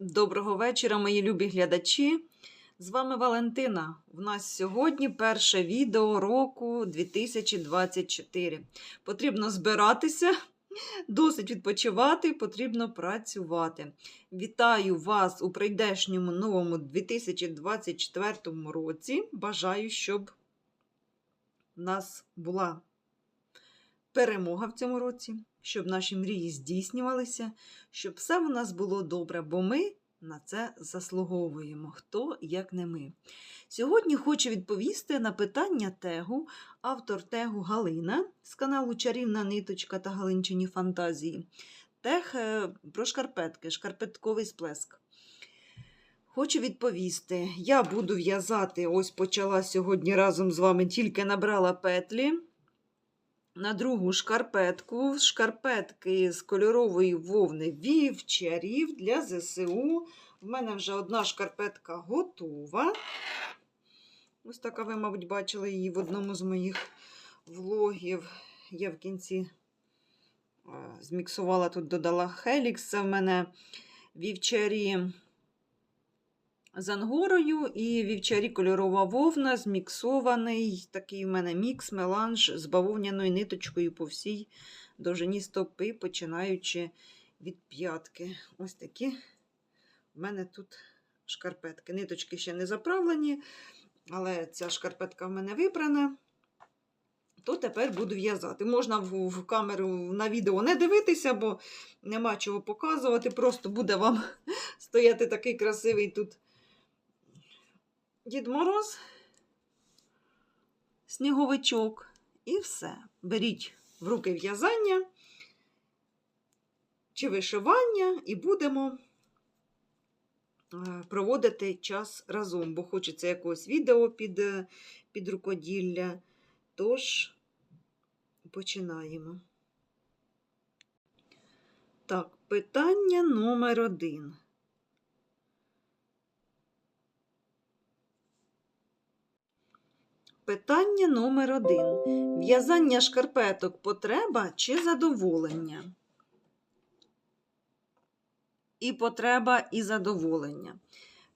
Доброго вечора, мої любі глядачі. З вами Валентина. У нас сьогодні перше відео року 2024. Потрібно збиратися, досить відпочивати, потрібно працювати. Вітаю вас у прийдешньому новому 2024 році. Бажаю, щоб в нас була перемога в цьому році, щоб наші мрії здійснювалися, щоб все у нас було добре, бо ми на це заслуговуємо. Хто як не ми. Сьогодні хочу відповісти на питання тегу, автор тегу Галина з каналу Чарівна Ниточка та Галинчині Фантазії. Тег е, про шкарпетки, шкарпетковий сплеск. Хочу відповісти. Я буду в'язати, ось почала сьогодні разом з вами, тільки набрала петлі на другу шкарпетку. Шкарпетки з кольорової вовни вівчарів для ЗСУ. В мене вже одна шкарпетка готова. Ось така ви, мабуть, бачили її в одному з моїх влогів. Я в кінці е, зміксувала тут, додала Хелікс. Це в мене вівчарі з ангорою і вівчарі кольорова вовна, зміксований такий в мене мікс, меланж з бавовняною ниточкою по всій довжині стопи, починаючи від п'ятки. Ось такі в мене тут шкарпетки. Ниточки ще не заправлені, але ця шкарпетка в мене випрана. То тепер буду в'язати. Можна в камеру на відео не дивитися, бо нема чого показувати. Просто буде вам стояти такий красивий тут Дід Мороз, сніговичок і все. Беріть в руки в'язання чи вишивання і будемо е, проводити час разом, бо хочеться якогось відео під, е, під рукоділля. Тож починаємо. Так, питання номер один. Питання номер один. В'язання шкарпеток потреба чи задоволення? І потреба, і задоволення.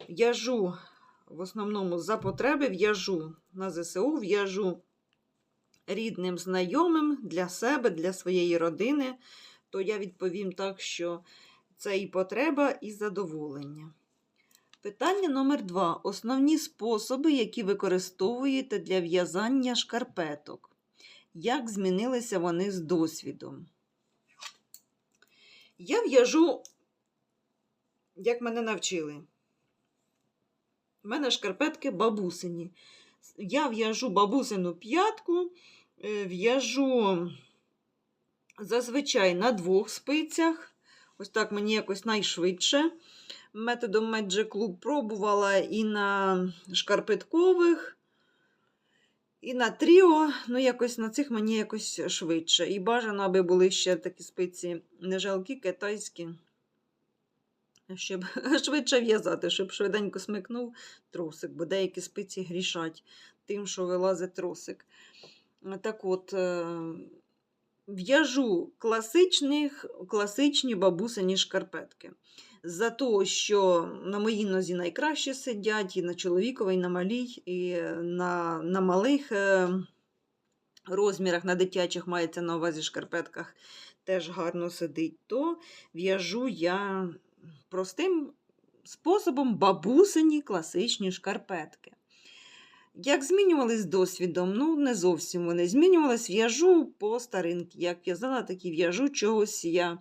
В'яжу в основному за потреби, в'яжу на ЗСУ, в'яжу рідним знайомим для себе, для своєї родини, то я відповім так, що це і потреба, і задоволення. Питання номер два. Основні способи, які використовуєте для в'язання шкарпеток. Як змінилися вони з досвідом? Я в'яжу, як мене навчили. У мене шкарпетки бабусині. Я в'яжу бабусину п'ятку, е, в'яжу зазвичай на двох спицях. Ось так мені якось найшвидше методом Magic Club пробувала і на шкарпеткових, і на тріо. Ну, якось на цих мені якось швидше. І бажано, аби були ще такі спиці не жалкі, китайські. Щоб швидше в'язати, щоб швиденько смикнув тросик, бо деякі спиці грішать тим, що вилазить тросик. Так от, е, в'яжу класичних, класичні бабусині шкарпетки за того, що на моїй нозі найкраще сидять, і на чоловіковій, і на малій, і на, на малих е, розмірах, на дитячих мається на увазі шкарпетках, теж гарно сидить, то в'яжу я простим способом бабусині класичні шкарпетки. Як змінювались досвідом? Ну, не зовсім вони змінювались, в'яжу по старинки. Як в'язала, так і в'яжу чогось я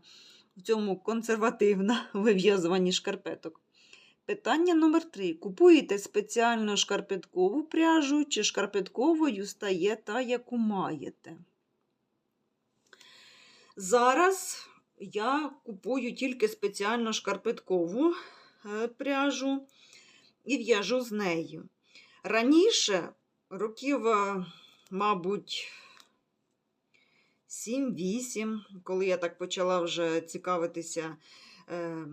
в цьому консервативна вив'язуванні шкарпеток. Питання номер 3. Купуєте спеціальну шкарпеткову пряжу чи шкарпетковою стає та, яку маєте? Зараз я купую тільки спеціальну шкарпеткову е, пряжу і в'яжу з нею. Раніше, років, е, мабуть, 7-8, коли я так почала вже цікавитися е,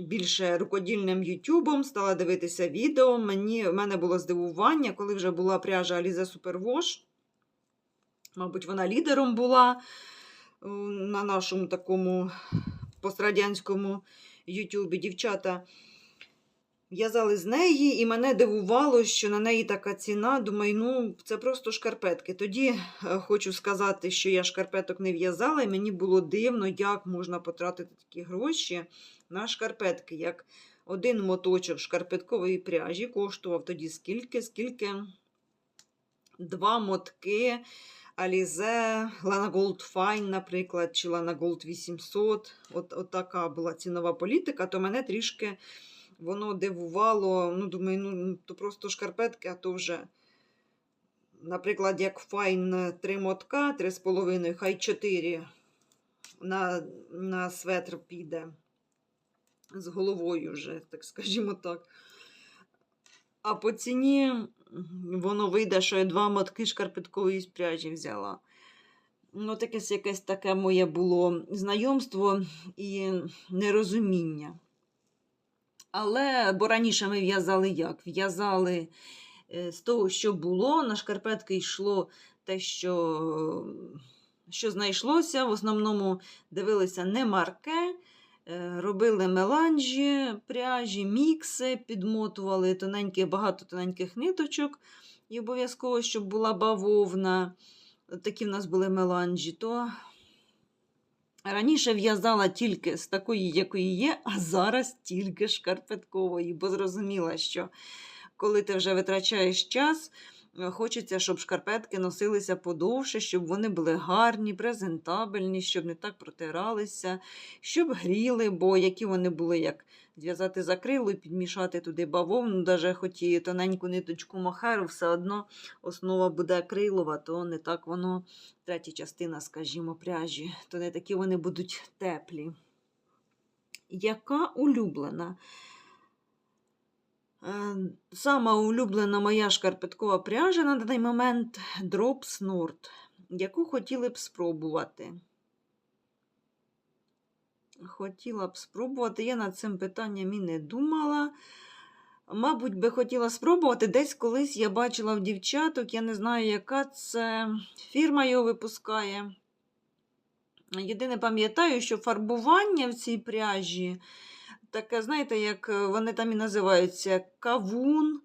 більше рукодільним Ютубом, стала дивитися відео. Мені, в мене було здивування, коли вже була пряжа Аліза Супервош. Мабуть, вона лідером була на нашому такому пострадянському Ютубі. Дівчата в'язали з неї, і мене дивувало, що на неї така ціна. Думаю, ну це просто шкарпетки. Тоді е, хочу сказати, що я шкарпеток не в'язала, і мені було дивно, як можна потратити такі гроші на шкарпетки. Як один моточок шкарпеткової пряжі коштував тоді скільки, скільки два мотки. Alize, Lana Gold Fine, наприклад, чи Lana Gold 800. От, от така була цінова політика, то мене трішки воно дивувало. Ну, думаю, ну то просто шкарпетки, а то вже, наприклад, як Fine 3 мотка, 3,5, хай 4 на, на светр піде з головою вже, так скажімо так. А по ціні воно вийде, що я два мотки шкарпеткової з пряжі взяла. Ну, таке якесь таке моє було знайомство і нерозуміння. Але, бо раніше ми в'язали як? В'язали е, з того, що було, на шкарпетки йшло те, що, що знайшлося. В основному дивилися не марке, е, робили меланжі, пряжі, мікси, підмотували тоненьких, багато тоненьких ниточок. І обов'язково, щоб була бавовна. Такі в нас були меланжі. То раніше в'язала тільки з такої, якої є, а зараз тільки шкарпеткової, бо зрозуміла, що коли ти вже витрачаєш час, хочеться, щоб шкарпетки носилися подовше, щоб вони були гарні, презентабельні, щоб не так протиралися, щоб гріли, бо які вони були, як зв'язати закрило і підмішати туди бавовну, навіть хоч і тоненьку ниточку мохеру, все одно основа буде акрилова, то не так воно, третя частина, скажімо, пряжі, то не такі вони будуть теплі. Яка улюблена? Е, Сама улюблена моя шкарпеткова пряжа на даний момент Drops Nord, яку хотіли б спробувати. Хотіла б спробувати, я над цим питанням і не думала. Мабуть, би хотіла спробувати. Десь колись я бачила в дівчаток, я не знаю, яка це фірма його випускає. Єдине пам'ятаю, що фарбування в цій пряжі таке, знаєте, як вони там і називаються кавун,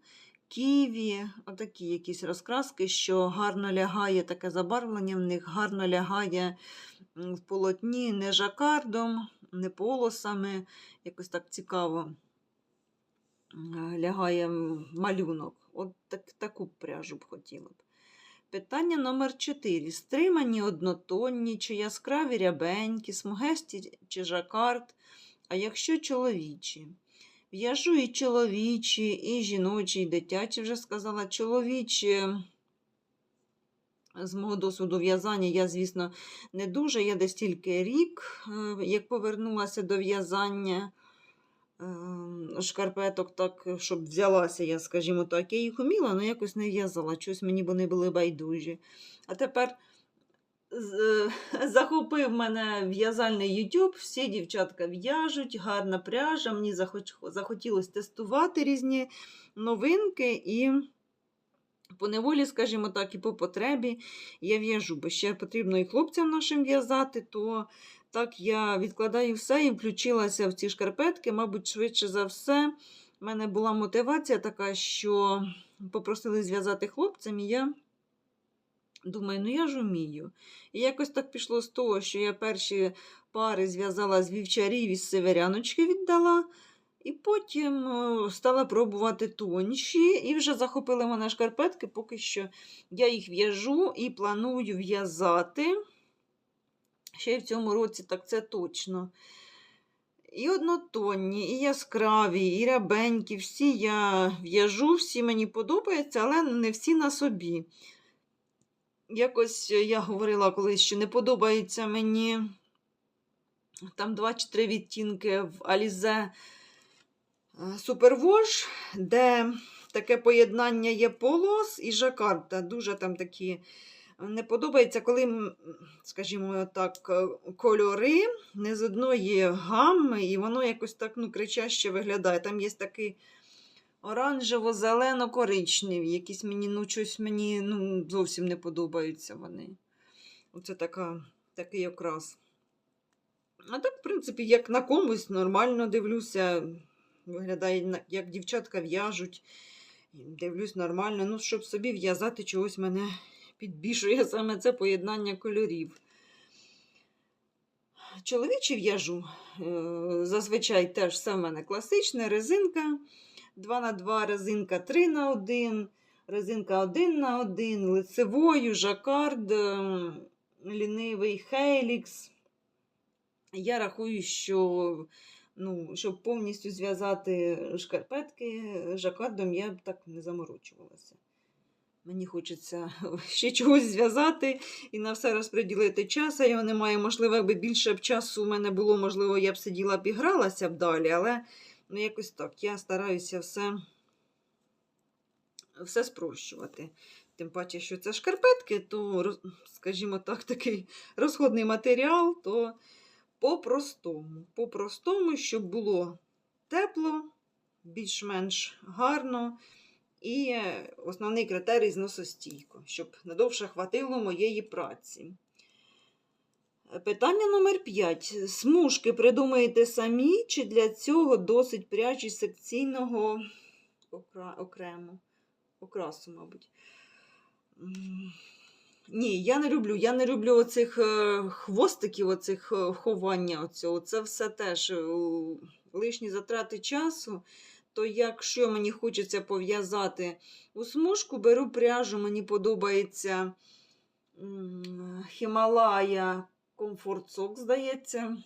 ківі, отакі якісь розкраски, що гарно лягає таке забарвлення в них, гарно лягає в полотні не жакардом, не полосами. Якось так цікаво лягає малюнок. От так, таку пряжу б хотіла б. Питання номер 4. Стримані однотонні, чи яскраві рябенькі, смугесті чи жакард, а якщо чоловічі. В'яжу і чоловічі, і жіночі, і дитячі, вже сказала. Чоловічі, з мого досвіду в'язання, я, звісно, не дуже. Я десь тільки рік, як повернулася до в'язання шкарпеток, так, щоб взялася, я, скажімо так, я їх уміла, але якось не в'язала. Щось мені вони були байдужі. А тепер захопив мене в'язальний YouTube, всі дівчатка в'яжуть, гарна пряжа. Мені захотілося тестувати різні новинки і. По неволі, скажімо так, і по потребі я в'яжу, бо ще потрібно і хлопцям нашим в'язати, то так я відкладаю все і включилася в ці шкарпетки. Мабуть, швидше за все, в мене була мотивація така, що попросили зв'язати хлопцям, і я думаю, ну я ж умію. І якось так пішло з того, що я перші пари зв'язала з вівчарів із северяночки віддала. І потім стала пробувати тонші, і вже захопили мене шкарпетки, поки що я їх в'яжу і планую в'язати. Ще й в цьому році, так це точно. І однотонні, і яскраві, і рябенькі, всі я в'яжу, всі мені подобаються, але не всі на собі. Якось я говорила колись, що не подобається мені там два чи три відтінки в Алізе Супервош, де таке поєднання є полос і жакарта. Дуже там такі не подобається, коли, скажімо так, кольори не з одної гамми, і воно якось так ну, кричаще виглядає. Там є такий оранжево-зелено-коричневі, якісь мені, ну, щось мені ну, зовсім не подобаються вони. Оце така, такий окрас. А так, в принципі, як на комусь нормально дивлюся. Виглядає, як дівчатка в'яжуть. Дивлюсь нормально. Ну, щоб собі в'язати чогось мене підбішує саме це поєднання кольорів. Чоловічі в'яжу. е, Зазвичай теж все в мене класичне. Резинка 2х2, резинка 3х1, резинка 1х1, лицевою, жакард, ем, лінивий хейлікс. Я рахую, що ну, щоб повністю зв'язати шкарпетки жакардом, я б так не заморочувалася. Мені хочеться ще чогось зв'язати і на все розподілити час, а його немає. Можливо, якби більше б часу у мене було, можливо, я б сиділа б і гралася б далі, але ну, якось так. Я стараюся все, все спрощувати. Тим паче, що це шкарпетки, то, скажімо так, такий розходний матеріал, то по-простому. По-простому, щоб було тепло, більш-менш гарно. І основний критерій зносостійко, щоб надовше хватило моєї праці. Питання номер 5. Смужки придумаєте самі, чи для цього досить пряжі секційного окра... окремо? Окрасу, мабуть. Ні, я не люблю. Я не люблю оцих е, хвостиків, оцих е, ховання. Оцього. Це все теж е, лишні затрати часу. То якщо мені хочеться пов'язати у смужку, беру пряжу, мені подобається Хімалая Sock, здається.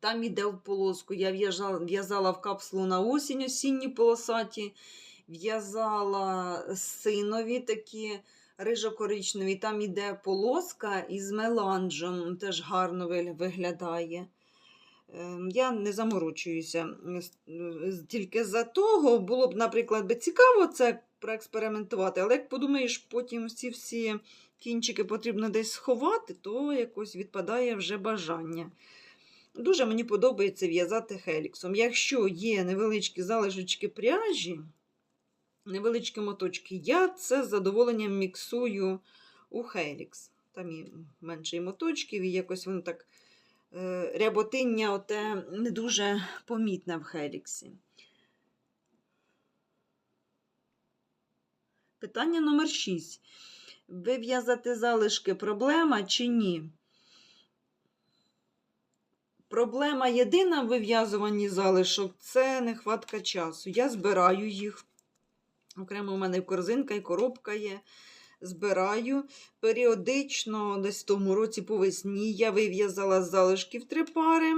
Там іде в полоску. Я в'язала, в капсулу на осінь осінні полосаті, в'язала синові такі рижо-коричневі. Там іде полоска із меланжем, теж гарно виглядає. Ем, Я не заморочуюся тільки за того. Було б, наприклад, цікаво це проекспериментувати, але як подумаєш, потім ці всі кінчики потрібно десь сховати, то якось відпадає вже бажання. Дуже мені подобається в'язати хеліксом. Якщо є невеличкі залишочки пряжі, невеличкі моточки, я це з задоволенням міксую у хелікс. Там і менше і моточків, і якось воно так е, ряботиння оте не дуже помітне в хеліксі. Питання номер 6. Вив'язати залишки проблема чи ні? Проблема єдина в вив'язуванні залишок це нехватка часу. Я збираю їх. Окремо, у мене корзинка і коробка є. Збираю. Періодично, десь в тому році по весні, я вив'язала з залишків три пари,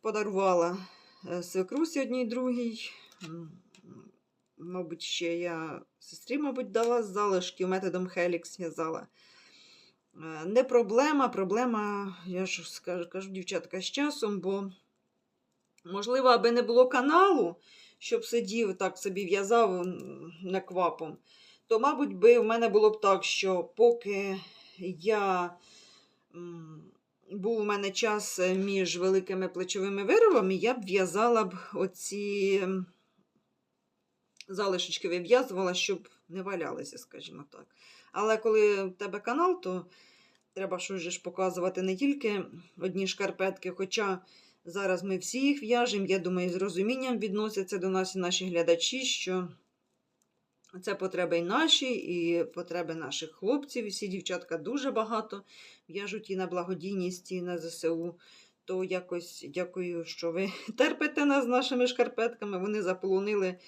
подарувала е, свекрусі одній другій. Мабуть, ще я сестрі, мабуть, дала з залишків методом Хелікс в'язала. Е, Не проблема, проблема, я ж скажу, кажу, дівчатка, з часом, бо, можливо, аби не було каналу, щоб сидів так собі в'язав наквапом, то, мабуть, би в мене було б так, що поки я був у мене час е, між великими плечовими виробами, я б в'язала б оці залишечки вив'язувала, щоб не валялися, скажімо так. Але коли в тебе канал, то треба щось ж показувати не тільки одні шкарпетки, хоча зараз ми всі їх в'яжемо, я думаю, з розумінням відносяться до нас і наші глядачі, що це потреби і наші, і потреби наших хлопців. Всі дівчатка дуже багато в'яжуть і на благодійність, і на ЗСУ. То якось дякую, що ви терпите нас з нашими шкарпетками. Вони заполонили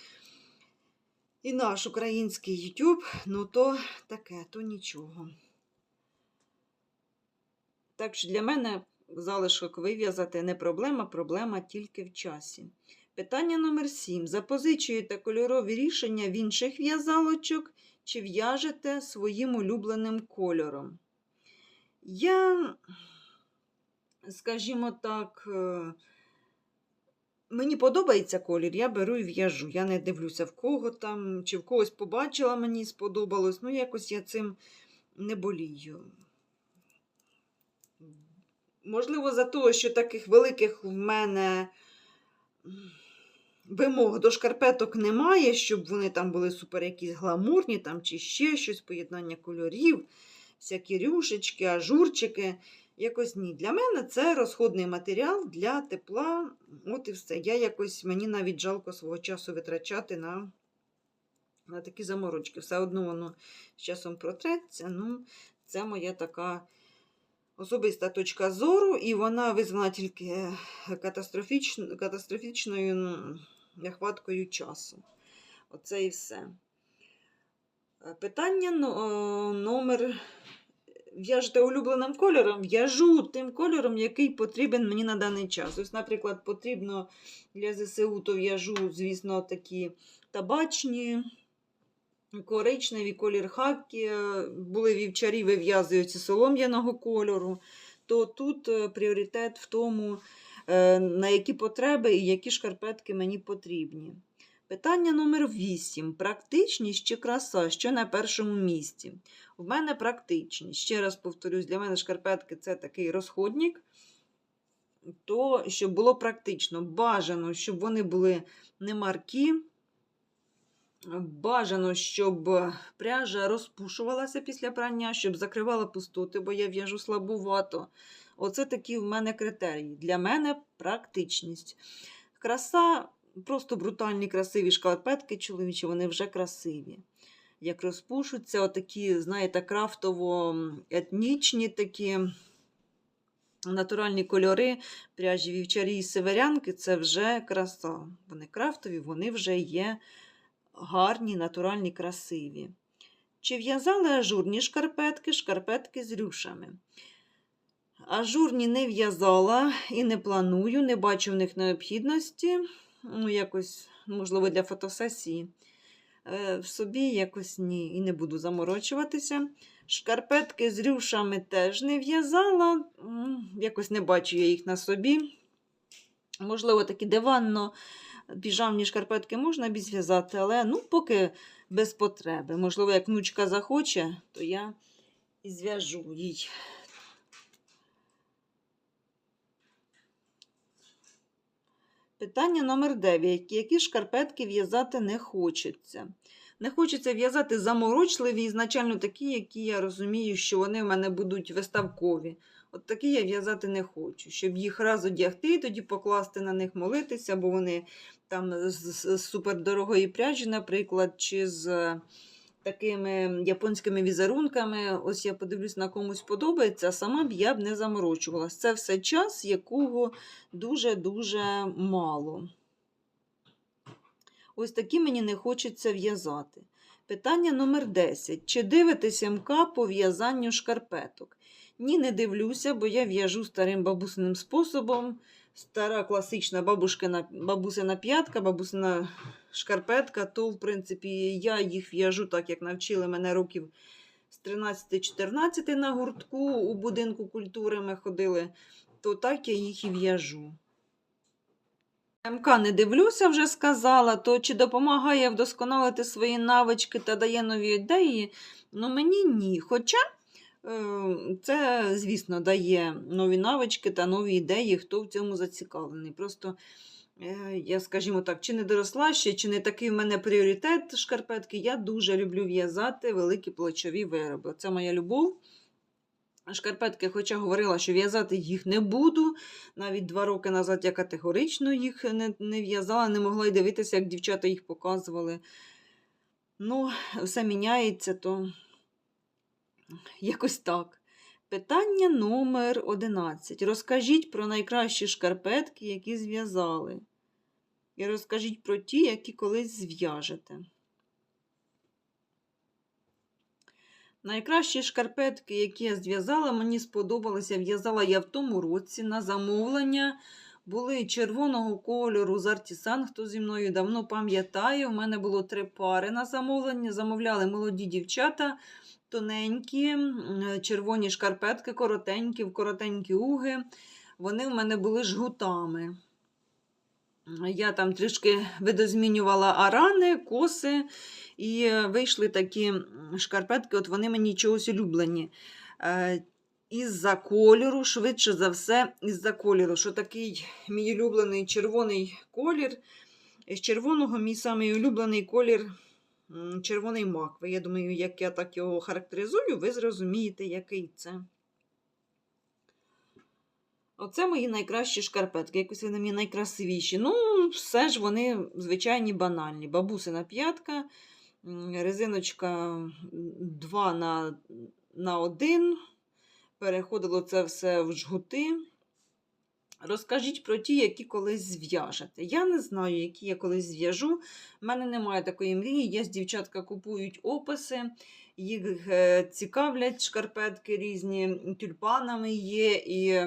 і наш український YouTube, ну то таке, то нічого. Так що для мене залишок вив'язати не проблема, проблема тільки в часі. Питання номер 7. Запозичуєте кольорові рішення в інших в'язалочок чи в'яжете своїм улюбленим кольором? Я, скажімо так, е, Мені подобається колір, я беру і в'яжу. Я не дивлюся в кого там, чи в когось побачила, мені сподобалось. Ну, якось я цим не болію. Можливо, за того, що таких великих в мене вимог до шкарпеток немає, щоб вони там були супер якісь гламурні, там, чи ще щось, поєднання кольорів, всякі рюшечки, ажурчики. Якось ні. Для мене це розходний матеріал для тепла. От і все. Я якось, мені навіть жалко свого часу витрачати на, на такі заморочки. Все одно воно з часом протреться. Ну, це моя така особиста точка зору, і вона визвана тільки катастрофіч... катастрофічною нехваткою часу. Оце і все. Е, Питання номер. В'яжете улюбленим кольором, в'яжу тим кольором, який потрібен мені на даний час. Ось, наприклад, потрібно для ЗСУ, то в'яжу, звісно, такі табачні, коричневі, колір хакі. Були вівчарі, вив'язують ці солом'яного кольору. То тут е, пріоритет в тому, е, на які потреби і які шкарпетки мені потрібні. Питання номер 8. Практичність чи краса, що на першому місці? В мене практичність. Ще раз повторюсь, для мене шкарпетки це такий розходник. То, щоб було практично, бажано, щоб вони були не маркі. Бажано, щоб пряжа розпушувалася після прання, щоб закривала пустоти, бо я в'яжу слабувато. Оце такі в мене критерії. Для мене практичність. Краса, просто брутальні красиві шкарпетки чоловічі, вони вже красиві. Як розпушуться, отакі, знаєте, крафтово-етнічні такі натуральні кольори пряжі вівчарі і северянки це вже краса. Вони крафтові, вони вже є гарні, натуральні, красиві. Чи в'язали ажурні шкарпетки, шкарпетки з рюшами? Ажурні не в'язала і не планую, не бачу в них необхідності. Ну, якось, можливо, для фотосесії. Е, В собі якось ні, і не буду заморочуватися. Шкарпетки з рюшами теж не в'язала, якось не бачу я їх на собі. Можливо, такі диванно піжамні шкарпетки можна б зв'язати, але ну, поки без потреби. Можливо, як внучка захоче, то я і зв'яжу їй. Питання номер 9. Які шкарпетки в'язати не хочеться? Не хочеться в'язати заморочливі, ізначально такі, які я розумію, що вони в мене будуть виставкові. От такі я в'язати не хочу, щоб їх раз одягти, тоді покласти на них молитися, бо вони там з, супердорогої пряжі, наприклад, чи з такими японськими візерунками. Ось я подивлюсь, на комусь подобається, а сама б я б не заморочувалась. Це все час, якого дуже-дуже мало. Ось такі мені не хочеться в'язати. Питання номер 10. Чи дивитеся МК по в'язанню шкарпеток? Ні, не дивлюся, бо я в'яжу старим бабусиним способом. Стара класична бабушкина, бабусина п'ятка, бабусина шкарпетка, то, в принципі, я їх в'яжу так, як навчили мене років з 13-14 на гуртку у будинку культури ми ходили, то так я їх і в'яжу. МК не дивлюся, вже сказала, то чи допомагає вдосконалити свої навички та дає нові ідеї? Ну, мені ні. Хоча це, звісно, дає нові навички та нові ідеї, хто в цьому зацікавлений. Просто, е, я, скажімо так, чи не доросла ще, чи не такий в мене пріоритет шкарпетки, я дуже люблю в'язати великі плечові вироби. Це моя любов. Шкарпетки, хоча говорила, що в'язати їх не буду. Навіть два роки назад я категорично їх не, не в'язала, не могла й дивитися, як дівчата їх показували. Ну, все міняється, то якось так. Питання номер 11. Розкажіть про найкращі шкарпетки, які зв'язали. І розкажіть про ті, які колись зв'яжете. Найкращі шкарпетки, які я зв'язала, мені сподобалося. В'язала я в тому році на замовлення. Були червоного кольору з Артісан, хто зі мною давно пам'ятає. У мене було три пари на замовлення. Замовляли молоді дівчата, тоненькі, червоні шкарпетки, коротенькі, в коротенькі уги. Вони в мене були жгутами. Я там трішки видозмінювала арани, коси, і вийшли такі шкарпетки, от вони мені чогось улюблені. Е, Із-за кольору, швидше за все, із-за кольору, що такий мій улюблений червоний колір. З червоного мій самий улюблений колір червоний макви. Я думаю, як я так його характеризую, ви зрозумієте, який це. Оце мої найкращі шкарпетки. Якось вони мені найкрасивіші. Ну, все ж вони звичайні банальні. Бабусина п'ятка, резиночка 2 на, на 1. Переходило це все в жгути. Розкажіть про ті, які колись зв'яжете. Я не знаю, які я колись зв'яжу. У мене немає такої мрії. Є дівчатка купують описи, їх е, цікавлять шкарпетки різні, тюльпанами є і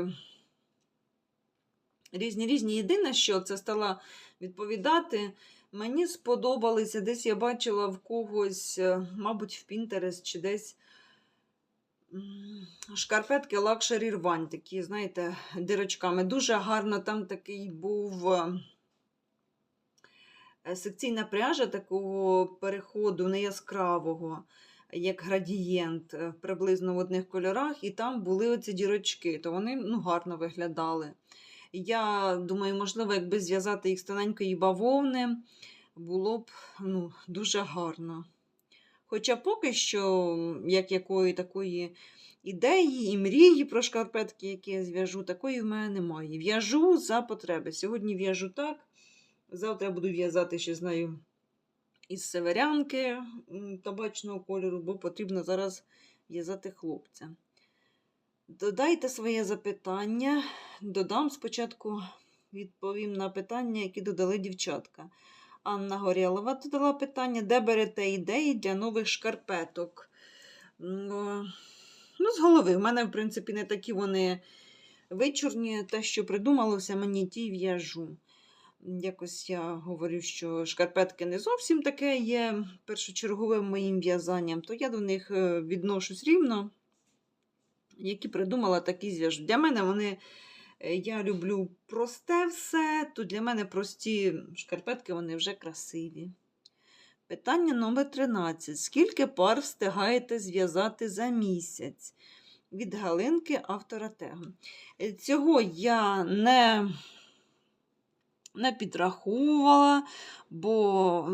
різні різні. Єдине, що це стала відповідати. Мені сподобалися, десь я бачила в когось, е, мабуть, в Pinterest чи десь шкарпетки лакшері рвань, такі, знаєте, дирочками. Дуже гарно там такий був е, секційна пряжа такого переходу неяскравого, як градієнт, е, приблизно в одних кольорах, і там були оці дірочки, то вони ну, гарно виглядали. Я думаю, можливо, якби зв'язати їх з тоненької бавовни, було б ну, дуже гарно. Хоча поки що, як якої такої ідеї і мрії про шкарпетки, які я зв'яжу, такої в мене немає. В'яжу за потреби. Сьогодні в'яжу так, завтра буду в'язати ще з нею із северянки табачного кольору, бо потрібно зараз в'язати хлопця. Додайте своє запитання. Додам спочатку відповім на питання, які додали дівчатка. Анна Горєлова додала питання, де берете ідеї для нових шкарпеток. Ну, з голови. У мене, в принципі, не такі вони вичурні. Те, що придумалося, мені ті в'яжу. Якось я говорю, що шкарпетки не зовсім таке є першочерговим моїм в'язанням, то я до них е, відношусь рівно які придумала, такі зв'яжу. Для мене вони, я люблю просте все, то для мене прості шкарпетки вони вже красиві. Питання номер 13. Скільки пар встигаєте зв'язати за місяць? Від Галинки автора тегу. Е, Цього я не, не підраховувала, бо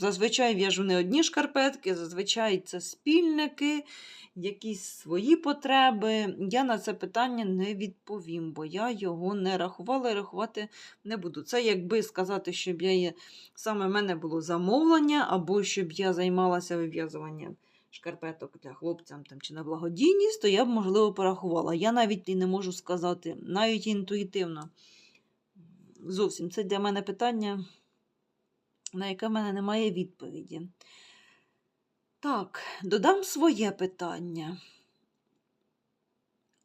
зазвичай в'яжу не одні шкарпетки, зазвичай це спільники якісь свої потреби. Я на це питання не відповім, бо я його не рахувала і рахувати не буду. Це якби сказати, щоб я саме в мене було замовлення, або щоб я займалася вив'язуванням шкарпеток для хлопцям там, чи на благодійність, то я б, можливо, порахувала. Я навіть і не можу сказати, навіть інтуїтивно. Зовсім це для мене питання, на яке в мене немає відповіді. Так, додам своє питання.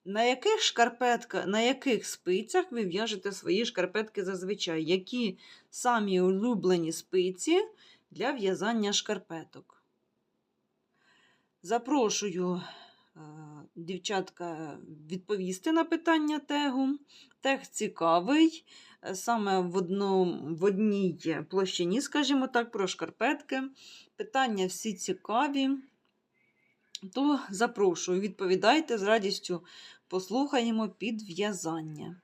На яких шкарпетках, на яких спицях ви в'яжете свої шкарпетки зазвичай? Які самі улюблені спиці для в'язання шкарпеток? Запрошую е, дівчатка відповісти на питання тегу. Тег цікавий, е, саме в, одному, в одній площині, скажімо так, про шкарпетки. Питання всі цікаві, то запрошую, відповідайте з радістю послухаємо підв'язання.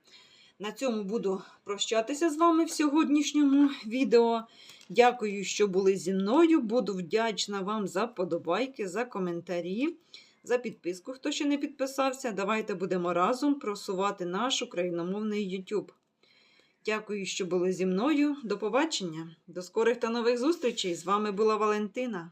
На цьому буду прощатися з вами в сьогоднішньому відео. Дякую, що були зі мною. Буду вдячна вам за подобайки, за коментарі, за підписку, хто ще не підписався. Давайте будемо разом просувати наш україномовний YouTube. Дякую, що були зі мною. До побачення, до скорих та нових зустрічей. З вами була Валентина.